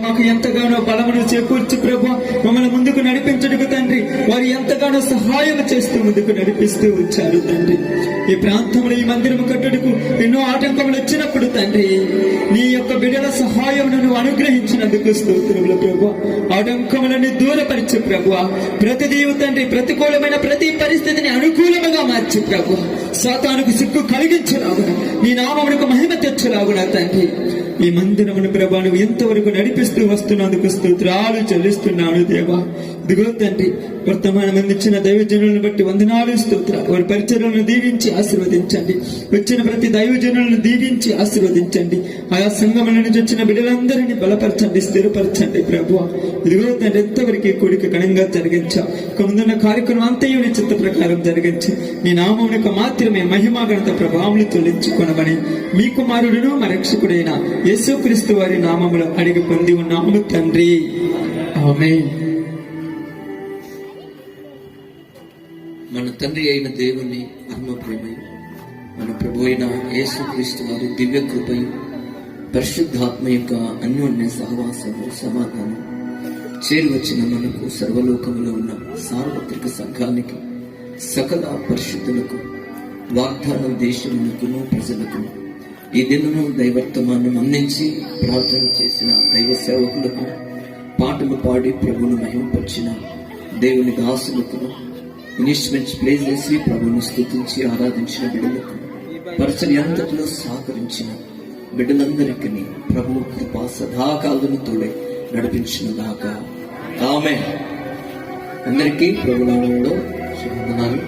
మాకు ఎంతగానో బలమును చేకూర్చి ప్రభు మమ్మల్ని ముందుకు నడిపించడుకు తండ్రి వారు ఎంతగానో సహాయం చేస్తూ ముందుకు నడిపిస్తూ వచ్చారు తండ్రి. ఈ ప్రాంతంలో ఈ మందిరం కట్టుటకు ఎన్నో ఆటంకములు వచ్చినప్పుడు తండ్రి నీ యొక్క బిడల సహాయం నువ్వు అనుగ్రహించినందుకు స్తోత్రములు ప్రభు. ఆటంకములని దూరపరిచి ప్రభు. ప్రతి దేవు తండ్రి ప్రతికూలమైన ప్రతి పరిస్థితిని అనుకూలముగా మార్చి ప్రభు. శాతానికి సిక్కు కలిగించరాగున నామమునకు మహిమ తెచ్చరాగున తండ్రి. ఈ మందిరమును ప్రభాను ఎంతవరకు నడిపిస్తూ వస్తున్నందుకు స్తోత్రాలు చెల్లిస్తున్నాను దేవా. దిగో తండ్రి వర్తమానం అందించిన దైవజనులను బట్టి వందనాలు స్తోత్రాలు. వారి పరిచయలను దీవించి ఆశీర్వదించండి. వచ్చిన ప్రతి దైవజనులను దీవించి ఆశీర్వదించండి. ఆయా సంఘముల నుంచి వచ్చిన బిడ్డలందరినీ బలపరచండి స్థిరపరచండి ప్రభు ఇదిగో తండ్రి ఎంతవరకు కూడిక ఘనంగా జరిగించా? ఇక ముందున్న కార్యక్రమం అంతయు చిత్త ప్రకారం జరిగించి. నీ నామమునకు మాత్రమే మహిమాగణత ప్రభావములు తొలగించుకొనమని మీ కుమారుడును మా రక్షకుడైన యేసుక్రీస్తు వారి నామములు అడిగి పొంది ఉన్నాము తండ్రి. ఆమె మన తండ్రి అయిన దేవుని పరమ ప్రేమయు మన ప్రభు అయిన యేసుక్రీస్తు వారి దివ్య కృపయు పరిశుద్ధాత్మ యొక్క అన్యోన్య సహవాసము సమాధానం చేరువచ్చిన మనకు సర్వలోకములో ఉన్న సార్వత్రిక సంఘానికి సకల పరిశుద్ధులకు వాగ్దానం దేశమునకును ప్రజలకు ఈ దినము దైవర్తమానం అందించి ప్రార్థన చేసిన దైవ సేవకులకు పాటలు పాడి ప్రభును మహిమపరిచిన దేవుని దాసులకు ఇన్వెస్ట్మెంట్స్ ప్లే చేసి ప్రభుని స్థుతించి ఆరాధించిన బిడ్డలకు పరిచయం అంతటిలో సహకరించిన బిడ్డలందరికీ ప్రభు కృప సదాకాలను తోడే నడిపించిన దాకా ఆమె అందరికీ ప్రభు నామంలో శుభవందనాలు